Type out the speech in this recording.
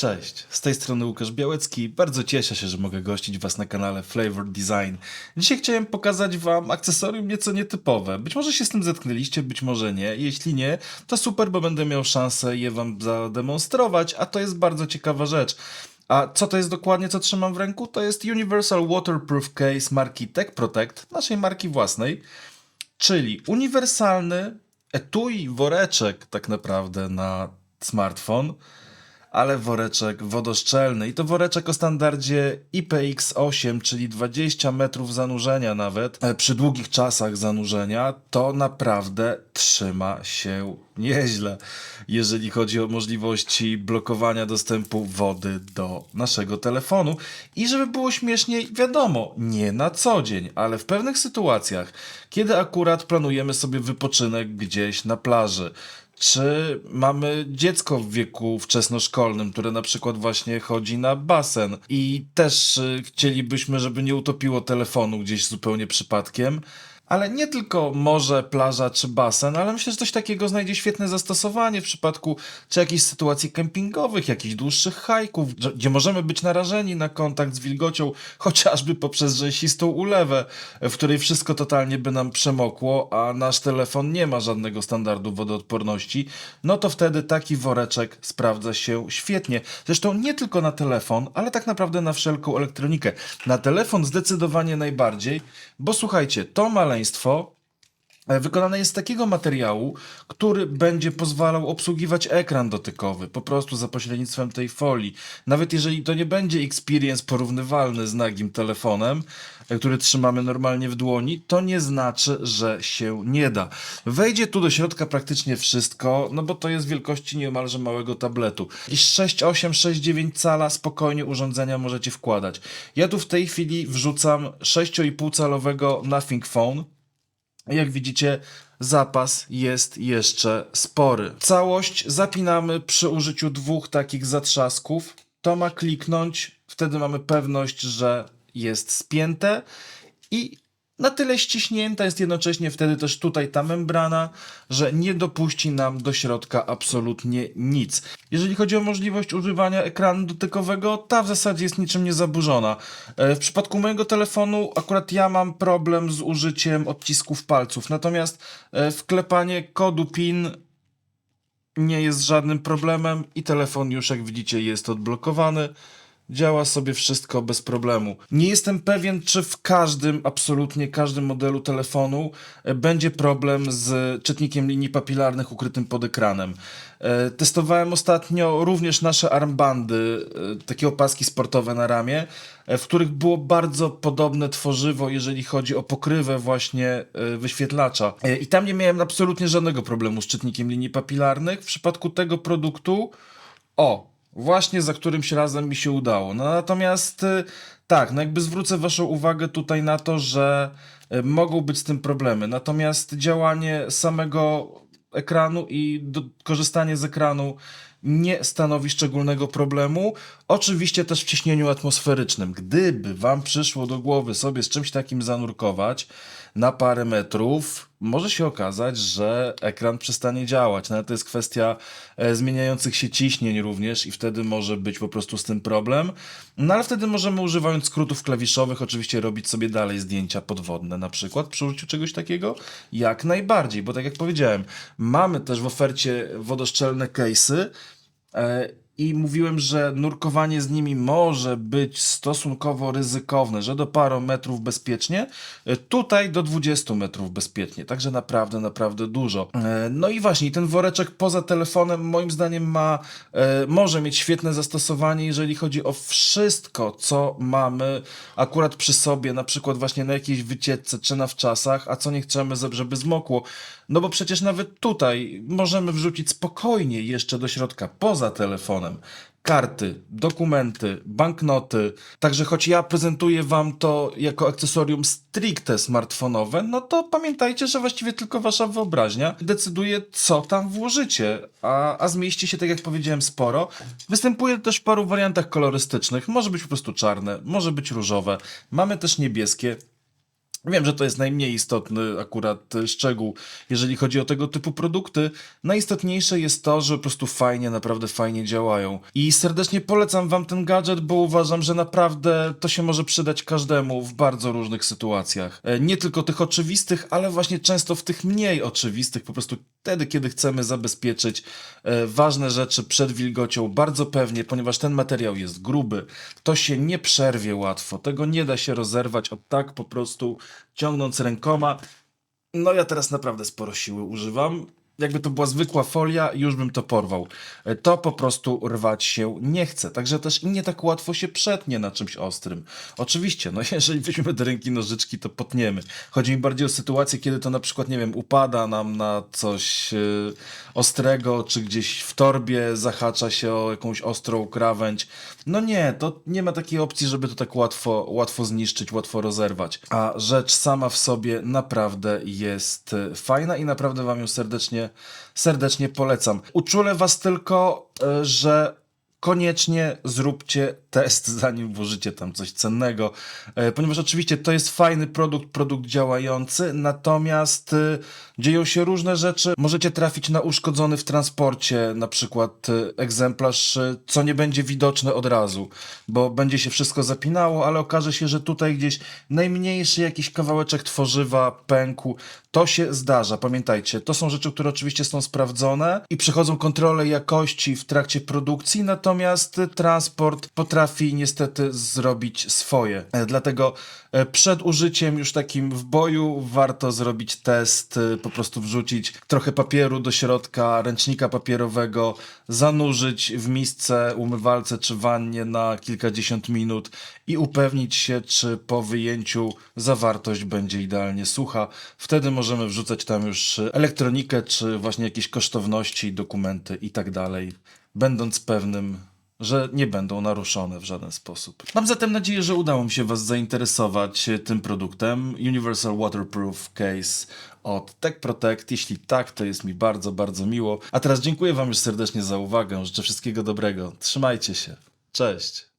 Cześć, z tej strony Łukasz Białecki. Bardzo cieszę się, że mogę gościć Was na kanale Flavor Design. Dzisiaj chciałem pokazać Wam akcesorium nieco nietypowe. Być może się z tym zetknęliście, być może nie. Jeśli nie, to super, bo będę miał szansę je Wam zademonstrować, a to jest bardzo ciekawa rzecz. A co to jest dokładnie, co trzymam w ręku? To jest Universal Waterproof Case marki Tech Protect, naszej marki własnej, czyli uniwersalny etui woreczek tak naprawdę na smartfon ale woreczek wodoszczelny. I to woreczek o standardzie IPX8, czyli 20 metrów zanurzenia nawet. E, Przy długich czasach zanurzenia to naprawdę trzyma się nieźle, jeżeli chodzi o możliwości blokowania dostępu wody do naszego telefonu. I żeby było śmieszniej, wiadomo, nie na co dzień, ale w pewnych sytuacjach, kiedy akurat planujemy sobie wypoczynek gdzieś na plaży, czy mamy dziecko w wieku wczesnoszkolnym, które na przykład właśnie chodzi na basen i też y, chcielibyśmy, żeby nie utopiło telefonu gdzieś zupełnie przypadkiem? Ale nie tylko morze, plaża czy basen, ale myślę, że coś takiego znajdzie świetne zastosowanie w przypadku czy jakichś sytuacji kempingowych, jakichś dłuższych hajków, gdzie możemy być narażeni na kontakt z wilgocią, chociażby poprzez rzęsistą ulewę, w której wszystko totalnie by nam przemokło, a nasz telefon nie ma żadnego standardu wodoodporności, no to wtedy taki woreczek sprawdza się świetnie. Zresztą nie tylko na telefon, ale tak naprawdę na wszelką elektronikę. Na telefon zdecydowanie najbardziej, bo słuchajcie, to maleństwo e, wykonane jest z takiego materiału, który będzie pozwalał obsługiwać ekran dotykowy, po prostu za pośrednictwem tej folii. Nawet jeżeli to nie będzie experience porównywalny z nagim telefonem, e, który trzymamy normalnie w dłoni, to nie znaczy, że się nie da. Wejdzie tu do środka praktycznie wszystko, no bo to jest wielkości niemalże małego tabletu. I 6,8, 6,9 cala spokojnie urządzenia możecie wkładać. Ja tu w tej chwili wrzucam 6,5 calowego Nothing Phone, jak widzicie, zapas jest jeszcze spory. Całość zapinamy przy użyciu dwóch takich zatrzasków. To ma kliknąć, wtedy mamy pewność, że jest spięte i na tyle ściśnięta jest jednocześnie wtedy też tutaj ta membrana, że nie dopuści nam do środka absolutnie nic. Jeżeli chodzi o możliwość używania ekranu dotykowego, ta w zasadzie jest niczym nie zaburzona. E, W przypadku mojego telefonu akurat ja mam problem z użyciem odcisków palców, natomiast e, wklepanie kodu PIN nie jest żadnym problemem i telefon już jak widzicie jest odblokowany. Działa sobie wszystko bez problemu. Nie jestem pewien, czy w każdym, absolutnie każdym modelu telefonu e, będzie problem z czytnikiem linii papilarnych ukrytym pod ekranem. E, Testowałem ostatnio również nasze armbandy, e, takie opaski sportowe na ramię, w których było bardzo podobne tworzywo, jeżeli chodzi o pokrywę właśnie wyświetlacza. I tam nie miałem absolutnie żadnego problemu z czytnikiem linii papilarnych. W przypadku tego produktu, o, właśnie za którymś razem mi się udało. No natomiast y, tak, no jakby zwrócę waszą uwagę tutaj na to, że y, mogą być z tym problemy. Natomiast działanie samego ekranu i do, korzystanie z ekranu nie stanowi szczególnego problemu. Oczywiście też w ciśnieniu atmosferycznym. Gdyby wam przyszło do głowy sobie z czymś takim zanurkować na parę metrów, może się okazać, że ekran przestanie działać. No, ale to jest kwestia e, zmieniających się ciśnień również i wtedy może być po prostu z tym problem. No ale wtedy możemy używając skrótów klawiszowych oczywiście robić sobie dalej zdjęcia podwodne na przykład przy użyciu czegoś takiego. Jak najbardziej, bo tak jak powiedziałem, mamy też w ofercie wodoszczelne case'y, E, I mówiłem, że nurkowanie z nimi może być stosunkowo ryzykowne, że do paru metrów bezpiecznie, e, tutaj do 20 metrów bezpiecznie, także naprawdę, naprawdę dużo. E, No i właśnie, ten woreczek poza telefonem moim zdaniem ma, e, może mieć świetne zastosowanie, jeżeli chodzi o wszystko, co mamy akurat przy sobie, na przykład właśnie na jakiejś wycieczce czy na wczasach, a co nie chcemy, żeby zmokło. No bo przecież nawet tutaj możemy wrzucić spokojnie jeszcze do środka, poza telefonem, karty, dokumenty, banknoty. Także choć ja prezentuję wam to jako akcesorium stricte smartfonowe, no to pamiętajcie, że właściwie tylko wasza wyobraźnia decyduje, co tam włożycie. A, a zmieści się, tak jak powiedziałem, sporo. Występuje też w paru wariantach kolorystycznych. Może być po prostu czarne, może być różowe. Mamy też niebieskie. Wiem, że to jest najmniej istotny akurat y, szczegół, jeżeli chodzi o tego typu produkty. Najistotniejsze jest to, że po prostu fajnie, naprawdę fajnie działają. I serdecznie polecam wam ten gadżet, bo uważam, że naprawdę to się może przydać każdemu w bardzo różnych sytuacjach. E, Nie tylko tych oczywistych, ale właśnie często w tych mniej oczywistych, po prostu wtedy, kiedy chcemy zabezpieczyć e, ważne rzeczy przed wilgocią bardzo pewnie, ponieważ ten materiał jest gruby, to się nie przerwie łatwo, tego nie da się rozerwać od tak po prostu ciągnąc rękoma. No ja teraz naprawdę sporo siły używam. Jakby to była zwykła folia, już bym to porwał. E, To po prostu rwać się nie chce. Także też nie tak łatwo się przetnie na czymś ostrym. Oczywiście, no jeżeli weźmiemy do ręki nożyczki, to potniemy. Chodzi mi bardziej o sytuację, kiedy to na przykład, nie wiem, upada nam na coś e, ostrego, czy gdzieś w torbie zahacza się o jakąś ostrą krawędź. No nie, to nie ma takiej opcji, żeby to tak łatwo, łatwo zniszczyć, łatwo rozerwać. A rzecz sama w sobie naprawdę jest e, fajna i naprawdę wam ją serdecznie, serdecznie polecam. Uczulę was tylko, e, że koniecznie zróbcie test, zanim włożycie tam coś cennego, e, ponieważ oczywiście to jest fajny produkt, produkt działający, natomiast e, dzieją się różne rzeczy. Możecie trafić na uszkodzony w transporcie, na przykład e, egzemplarz, co nie będzie widoczne od razu, bo będzie się wszystko zapinało, ale okaże się, że tutaj gdzieś najmniejszy jakiś kawałeczek tworzywa pękł. To się zdarza, pamiętajcie. To są rzeczy, które oczywiście są sprawdzone i przechodzą kontrolę jakości w trakcie produkcji, natomiast e, transport potrafi niestety zrobić swoje. E, Dlatego e, przed użyciem już takim w boju warto zrobić test, e, po prostu wrzucić trochę papieru do środka, ręcznika papierowego, zanurzyć w misce, umywalce czy wannie na kilkadziesiąt minut i upewnić się, czy po wyjęciu zawartość będzie idealnie sucha. Wtedy możemy wrzucać tam już elektronikę, czy właśnie jakieś kosztowności, dokumenty i tak dalej, będąc pewnym, że nie będą naruszone w żaden sposób. Mam zatem nadzieję, że udało mi się Was zainteresować tym produktem Universal Waterproof Case od Tech Protect. Jeśli tak, to jest mi bardzo, bardzo miło. A teraz dziękuję Wam już serdecznie za uwagę. Życzę wszystkiego dobrego. Trzymajcie się. Cześć.